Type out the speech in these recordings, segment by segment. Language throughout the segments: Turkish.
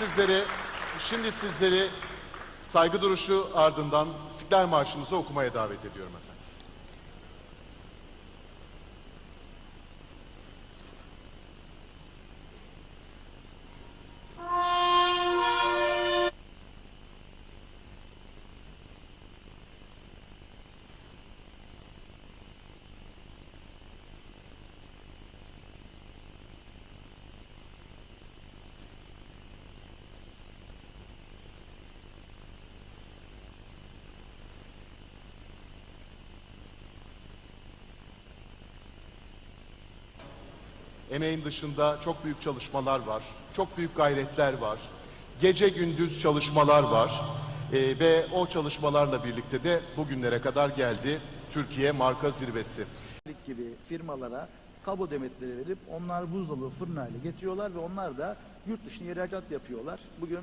Sizleri, şimdi sizleri saygı duruşu ardından İstiklal Marşımızı okumaya davet ediyorum efendim. Emeğin dışında çok büyük çalışmalar var, çok büyük gayretler var, gece gündüz çalışmalar var Ee, ve o çalışmalarla birlikte de bugünlere kadar geldi Türkiye Marka Zirvesi. gibi firmalara kablo demetleri verip onlar buzdolabı fırın haline getiriyorlar ve onlar da yurt dışına ihracat yapıyorlar. Bugün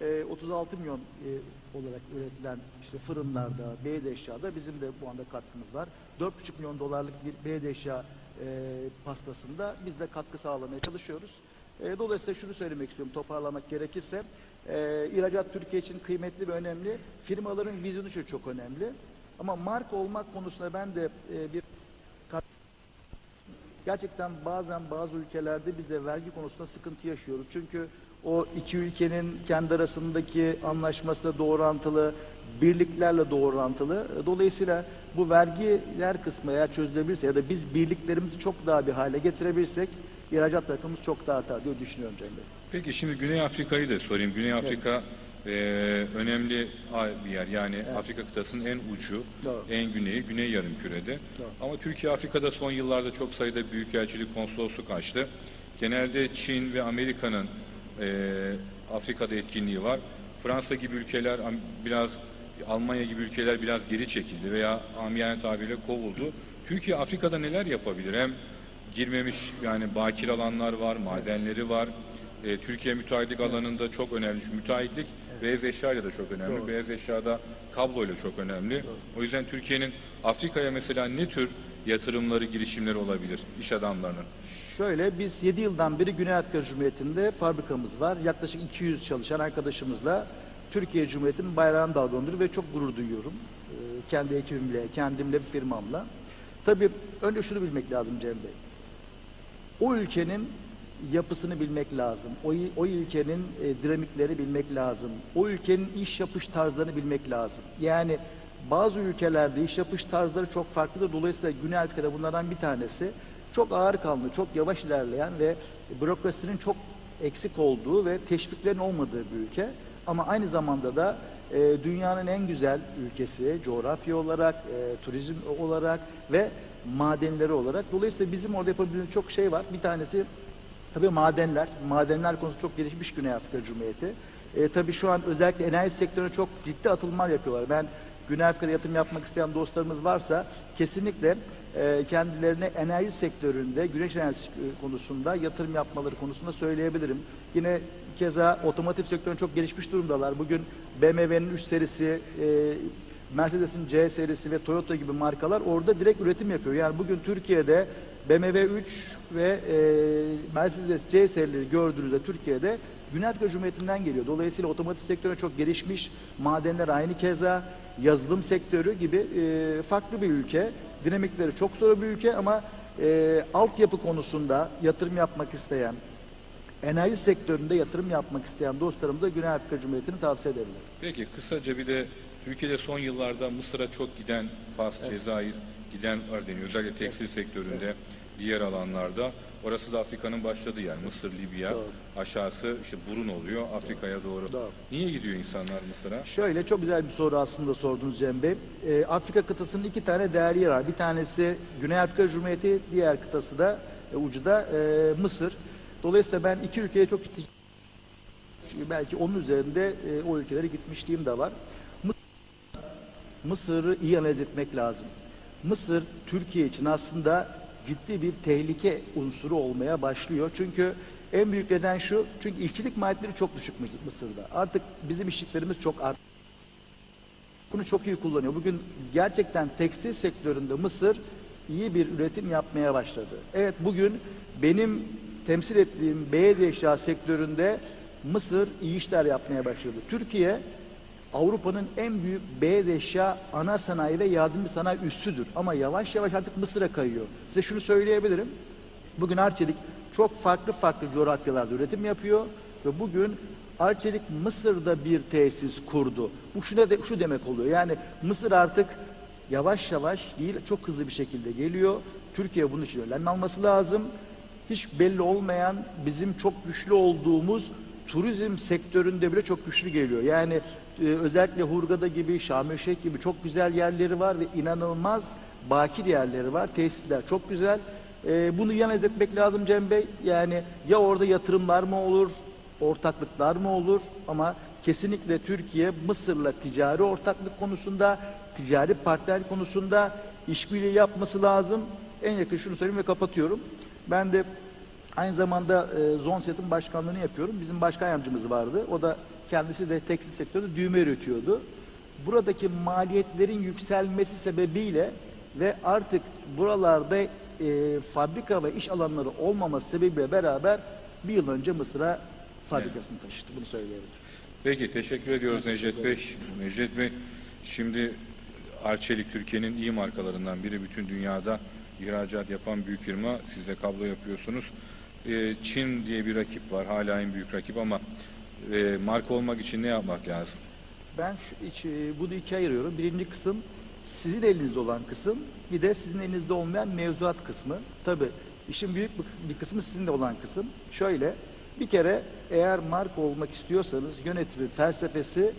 e, 36 milyon e, olarak üretilen işte fırınlarda, beyaz eşyada bizim de bu anda katkımız var. 4,5 milyon dolarlık bir beyaz eşya e, pastasında biz de katkı sağlamaya çalışıyoruz. E, dolayısıyla şunu söylemek istiyorum toparlamak gerekirse. E, ihracat Türkiye için kıymetli ve önemli. Firmaların vizyonu çok- çok önemli. Ama marka olmak konusunda ben de e, bir Gerçekten bazen bazı ülkelerde biz de vergi konusunda sıkıntı yaşıyoruz. Çünkü o iki ülkenin kendi arasındaki anlaşması da doğrantılı, birliklerle doğrantılı. Dolayısıyla bu vergiler kısmı eğer çözülebilirse ya da biz birliklerimizi çok daha bir hale getirebilirsek ihracat rakamımız çok daha artar diye düşünüyorum Cem Bey. Peki şimdi Güney Afrika'yı da sorayım. Güney Afrika e, önemli bir yer. Yani Afrika kıtasının en ucu, Doğru. en güneyi, Güney Yarımküre'de. Doğru. Ama Türkiye Afrika'da son yıllarda çok sayıda büyükelçilik, konsolosluk açtı. Genelde Çin ve Amerika'nın e, Afrika'da etkinliği var. Fransa gibi ülkeler biraz Almanya gibi ülkeler biraz geri çekildi veya amiyane tabirle kovuldu. Türkiye Afrika'da neler yapabilir? Hem girmemiş yani bakir alanlar var, madenleri var. E, Türkiye müteahhitlik alanında çok önemli. Çünkü müteahhitlik beyaz eşyayla da çok önemli. Doğru. Beyaz eşyada kabloyla çok önemli. O yüzden Türkiye'nin Afrika'ya mesela ne tür yatırımları, girişimleri olabilir iş adamlarının? Şöyle biz 7 yıldan beri Güney Afrika Cumhuriyeti'nde fabrikamız var. Yaklaşık 200 çalışan arkadaşımızla Türkiye Cumhuriyeti'nin bayrağını dalgalandırıyor ve çok gurur duyuyorum. Ee, kendi ekibimle, kendimle, bir firmamla. Tabii önce şunu bilmek lazım Cem Bey. O ülkenin yapısını bilmek lazım. O, o ülkenin e, dinamikleri bilmek lazım. O ülkenin iş yapış tarzlarını bilmek lazım. Yani bazı ülkelerde iş yapış tarzları çok farklıdır. Dolayısıyla Güney Afrika'da bunlardan bir tanesi çok ağır kanlı, çok yavaş ilerleyen ve bürokrasinin çok eksik olduğu ve teşviklerin olmadığı bir ülke. Ama aynı zamanda da e, dünyanın en güzel ülkesi coğrafya olarak, e, turizm olarak ve madenleri olarak. Dolayısıyla bizim orada yapabildiğimiz çok şey var. Bir tanesi Tabii madenler, madenler konusu çok gelişmiş Güney Afrika Cumhuriyeti. E, tabii şu an özellikle enerji sektörüne çok ciddi atılımlar yapıyorlar. Ben Güney Afrika'da yatırım yapmak isteyen dostlarımız varsa kesinlikle e, kendilerine enerji sektöründe, güneş enerjisi e, konusunda yatırım yapmaları konusunda söyleyebilirim. Yine keza otomotiv sektöründe çok gelişmiş durumdalar. Bugün BMW'nin 3 serisi, e, Mercedes'in C serisi ve Toyota gibi markalar orada direkt üretim yapıyor. Yani bugün Türkiye'de BMW 3 ve e, Mercedes C serileri gördüğünüzde Türkiye'de Güney Afrika Cumhuriyeti'nden geliyor. Dolayısıyla otomotiv sektörü çok gelişmiş, madenler aynı keza, yazılım sektörü gibi e, farklı bir ülke. Dinamikleri çok zor bir ülke ama e, altyapı konusunda yatırım yapmak isteyen, enerji sektöründe yatırım yapmak isteyen dostlarımıza Güney Afrika Cumhuriyeti'ni tavsiye edebilirim. Peki kısaca bir de Türkiye'de son yıllarda Mısır'a çok giden Fas, Cezayir giden var deniyor. Özellikle tekstil sektöründe diğer alanlarda. Orası da Afrika'nın başladığı yer. Mısır, Libya. Doğru. Aşağısı işte burun oluyor Afrika'ya doğru. Doğru. Niye gidiyor insanlar Mısır'a? Şöyle çok güzel bir soru aslında sordunuz Cem Bey. Ee, Afrika kıtasının iki tane değerli yer var. Bir tanesi Güney Afrika Cumhuriyeti, diğer kıtası da e, ucu da e, Mısır. Dolayısıyla ben iki ülkeye çok ciddi belki onun üzerinde e, o ülkelere gitmişliğim de var. Mısır- Mısır'ı iyi analiz etmek lazım. Mısır Türkiye için aslında ciddi bir tehlike unsuru olmaya başlıyor. Çünkü en büyük neden şu, çünkü işçilik maliyetleri çok düşük Mıs- Mısır'da. Artık bizim işçiliklerimiz çok arttı. Bunu çok iyi kullanıyor. Bugün gerçekten tekstil sektöründe Mısır iyi bir üretim yapmaya başladı. Evet bugün benim temsil ettiğim beyaz eşya sektöründe Mısır iyi işler yapmaya başladı. Türkiye Avrupa'nın en büyük beyaz eşya ana sanayi ve yardımcı sanayi üssüdür. Ama yavaş yavaş artık Mısır'a kayıyor. Size şunu söyleyebilirim. Bugün Arçelik çok farklı farklı coğrafyalarda üretim yapıyor ve bugün Arçelik Mısır'da bir tesis kurdu. Bu şuna de, şu demek oluyor. Yani Mısır artık yavaş yavaş değil çok hızlı bir şekilde geliyor. Türkiye bunun için önlem alması lazım. Hiç belli olmayan bizim çok güçlü olduğumuz turizm sektöründe bile çok güçlü geliyor. Yani e, özellikle Hurgada gibi, Şarm-el-Şeyh gibi çok güzel yerleri var ve inanılmaz bakir yerleri var. Tesisler çok güzel. E, bunu yan etmek lazım Cem Bey. Yani ya orada yatırımlar mı olur, ortaklıklar mı olur ama kesinlikle Türkiye Mısır'la ticari ortaklık konusunda, ticari partner konusunda işbirliği yapması lazım. En yakın şunu söyleyeyim ve kapatıyorum. Ben de aynı zamanda e, Zonset'in başkanlığını yapıyorum. Bizim başkan yardımcımız vardı. O da kendisi de tekstil sektöründe düğme üretiyordu. Buradaki maliyetlerin yükselmesi sebebiyle ve artık buralarda e, fabrika ve iş alanları olmaması sebebiyle beraber bir yıl önce Mısır'a fabrikasını taşıdı. Bunu söyleyebilirim. Peki teşekkür ediyoruz Necdet Bey. Necdet Bey şimdi Arçelik Türkiye'nin iyi markalarından biri. Bütün dünyada ihracat yapan büyük firma. Siz de kablo yapıyorsunuz. Ee, Çin diye bir rakip var. Hala en büyük rakip ama e, marka olmak için ne yapmak lazım? Ben şu, iç, e, bunu ikiye ayırıyorum. Birinci kısım sizin elinizde olan kısım, bir de sizin elinizde olmayan mevzuat kısmı. Tabii işin büyük bir- kısmı sizin de olan kısım. Şöyle, bir kere eğer marka olmak istiyorsanız yönetimi, felsefesi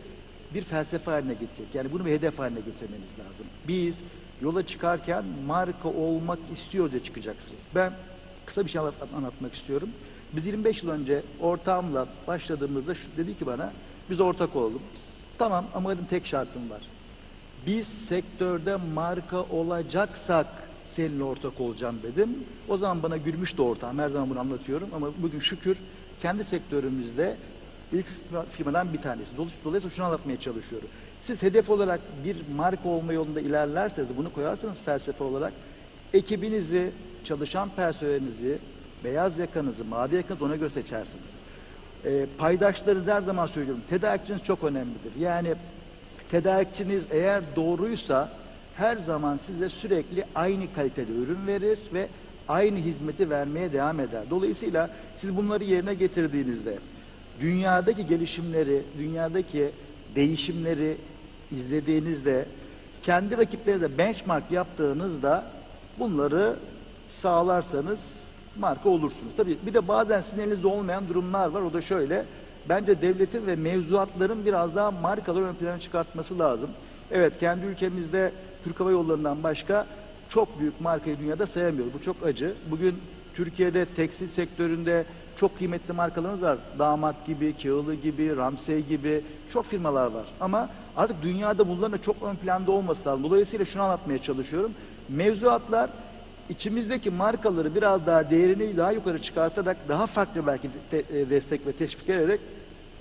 bir felsefe haline geçecek. Yani bunu bir hedef haline getirmeniz lazım. Biz yola çıkarken marka olmak istiyor diye çıkacaksınız. Ben kısa bir şey anlat- anlatmak istiyorum. Biz 25 yıl önce ortağımla başladığımızda şu, dedi ki bana biz ortak olalım. Tamam ama dedim tek şartım var. Biz sektörde marka olacaksak seninle ortak olacağım dedim. O zaman bana gülmüştü ortağım. Her zaman bunu anlatıyorum ama bugün şükür kendi sektörümüzde ilk firmadan bir tanesi. Dolayısıyla şunu anlatmaya çalışıyorum. Siz hedef olarak bir marka olma yolunda ilerlerseniz, bunu koyarsanız felsefe olarak ekibinizi, çalışan personelinizi, beyaz yakanızı, mavi yakanızı ona göre seçersiniz. E, paydaşlarınız her zaman söylüyorum. Tedarikçiniz çok önemlidir. Yani tedarikçiniz eğer doğruysa her zaman size sürekli aynı kalitede ürün verir ve aynı hizmeti vermeye devam eder. Dolayısıyla siz bunları yerine getirdiğinizde dünyadaki gelişimleri, dünyadaki değişimleri izlediğinizde kendi rakiplerinize benchmark yaptığınızda bunları sağlarsanız marka olursunuz. Tabii bir de bazen sizin olmayan durumlar var. O da şöyle. Bence devletin ve mevzuatların biraz daha markaları ön plana çıkartması lazım. Evet kendi ülkemizde Türk Hava Yolları'ndan başka çok büyük markayı dünyada sayamıyoruz. Bu çok acı. Bugün Türkiye'de tekstil sektöründe çok kıymetli markalarımız var. Damat gibi, Kağılı gibi, Ramsey gibi çok firmalar var. Ama artık dünyada bunların da çok ön planda olması lazım. Dolayısıyla şunu anlatmaya çalışıyorum. Mevzuatlar içimizdeki markaları biraz daha değerini daha yukarı çıkartarak daha farklı belki e, destek ve teşvik ederek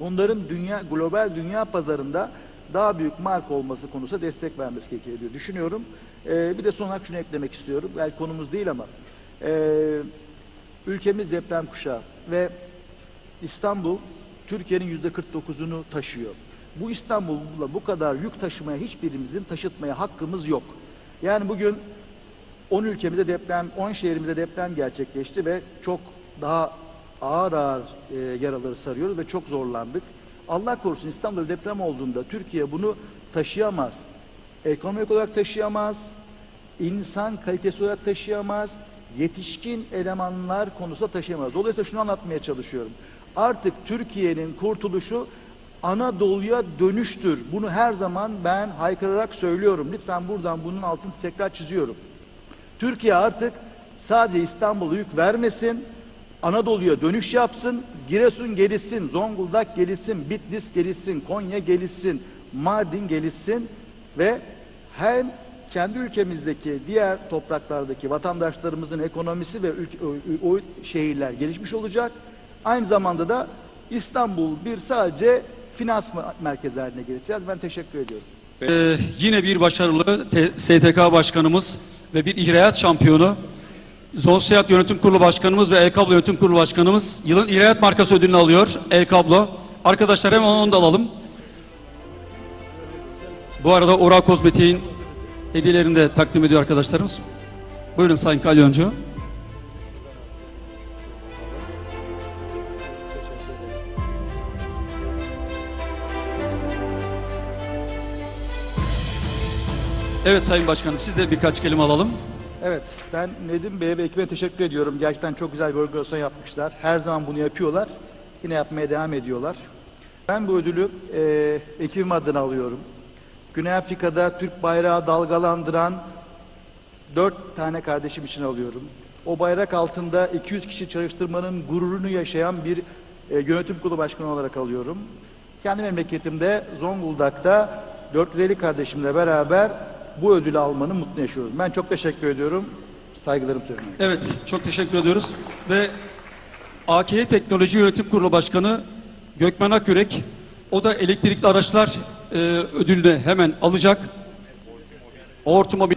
onların dünya global dünya pazarında daha büyük marka olması konusunda destek vermesi gerekiyor diye düşünüyorum. Ee, bir de son olarak şunu eklemek istiyorum. Belki konumuz değil ama ee, ülkemiz deprem kuşağı ve İstanbul Türkiye'nin yüzde 49'unu taşıyor. Bu İstanbul'la bu kadar yük taşımaya hiçbirimizin taşıtmaya hakkımız yok. Yani bugün 10 ülkemizde deprem, 10 şehrimizde deprem gerçekleşti ve çok daha ağır ağır e, yaraları sarıyoruz ve çok zorlandık. Allah korusun İstanbul'da deprem olduğunda Türkiye bunu taşıyamaz. Ekonomik olarak taşıyamaz, insan kalitesi olarak taşıyamaz, yetişkin elemanlar konusunda taşıyamaz. Dolayısıyla şunu anlatmaya çalışıyorum. Artık Türkiye'nin kurtuluşu Anadolu'ya dönüştür. Bunu her zaman ben haykırarak söylüyorum. Lütfen buradan bunun altını tekrar çiziyorum. Türkiye artık sadece İstanbul'a yük vermesin, Anadolu'ya dönüş yapsın, Giresun gelişsin, Zonguldak gelişsin, Bitlis gelişsin, Konya gelişsin, Mardin gelişsin ve hem kendi ülkemizdeki diğer topraklardaki vatandaşlarımızın ekonomisi ve o, şehirler gelişmiş olacak. Aynı zamanda da İstanbul bir sadece finans merkezi haline geleceğiz. Ben teşekkür ediyorum. Ee, yine bir başarılı STK Başkanımız ve bir ihracat şampiyonu Zonseat Yönetim Kurulu Başkanımız ve El Kablo Yönetim Kurulu Başkanımız yılın ihracat markası ödülünü alıyor El Kablo. Arkadaşlar hemen onu da alalım. Bu arada Oral Kozmetik'in hediyelerini de takdim ediyor arkadaşlarımız. Buyurun Sayın Kalyoncu. Evet Sayın Başkanım siz de birkaç kelime alalım. Evet, ben Nedim Bey'e ve ekibine teşekkür ediyorum. Gerçekten çok güzel bir organizasyon yapmışlar. Her zaman bunu yapıyorlar. Yine yapmaya devam ediyorlar. Ben bu ödülü e, ekibim adına alıyorum. Güney Afrika'da Türk bayrağı dalgalandıran dört tane kardeşim için alıyorum. O bayrak altında 200 kişi çalıştırmanın gururunu yaşayan bir e, yönetim kurulu başkanı olarak alıyorum. Kendi memleketimde Zonguldak'ta 450 kardeşimle beraber bu ödülü almanın mutlu yaşıyorum. Ben çok teşekkür ediyorum. Saygılarımı sunuyorum. Evet, çok teşekkür ediyoruz. Ve AKE Teknoloji Yönetim Kurulu Başkanı Gökmen Akürek, o da elektrikli araçlar e, ödülünü hemen alacak. Ortomobil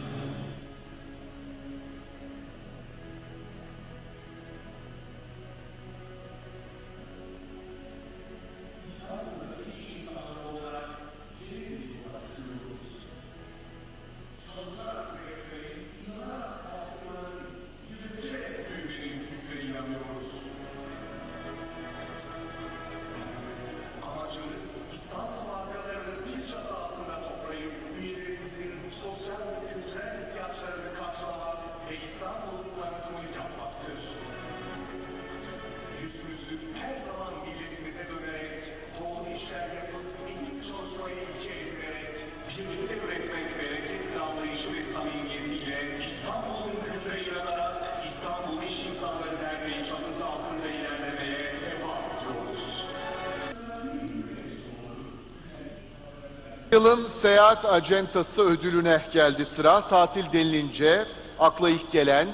Yılın seyahat acentası ödülüne geldi sıra. Tatil denilince akla ilk gelen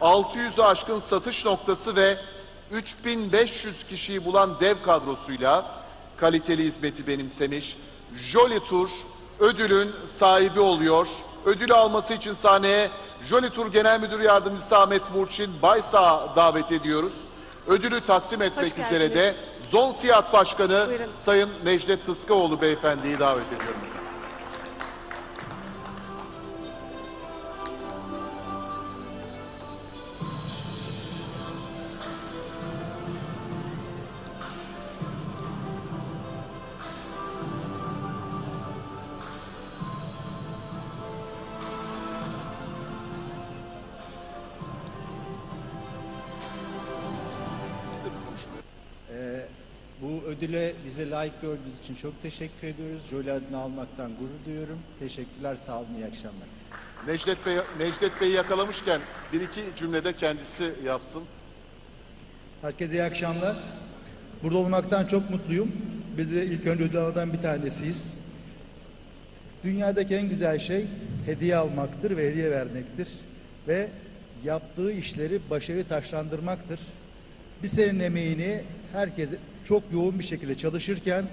600'ü aşkın satış noktası ve 3500 kişiyi bulan dev kadrosuyla kaliteli hizmeti benimsemiş Jolly Tour ödülün sahibi oluyor. Ödülü alması için sahneye Jolly Tour Genel Müdür Yardımcısı Ahmet Murçin Baysa davet ediyoruz. Ödülü takdim etmek üzere de. Zon Siyah Başkanı Buyurun. Sayın Necdet Tıskaoğlu Beyefendi'yi davet ediyorum. Ödüle bize layık gördüğünüz için çok teşekkür ediyoruz. Jolly adını almaktan gurur duyuyorum. Teşekkürler, sağ olun, iyi akşamlar. Necdet Bey Necdet Bey'i yakalamışken bir iki cümlede kendisi yapsın. Herkese iyi akşamlar. Burada olmaktan çok mutluyum. Biz de ilk önce ödül alanlardan bir tanesiyiz. Dünyadaki en güzel şey hediye almaktır ve hediye vermektir. Ve yaptığı işleri başarı taşlandırmaktır. Bir senin emeğini herkes çok yoğun bir şekilde çalışırken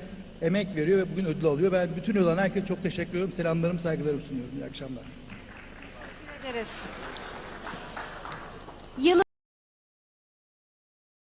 emek veriyor ve bugün ödül alıyor. Ben bütün ödül alan herkese çok teşekkür ediyorum. Selamlarımı, saygılarımı sunuyorum. İyi akşamlar. ederiz. Yılın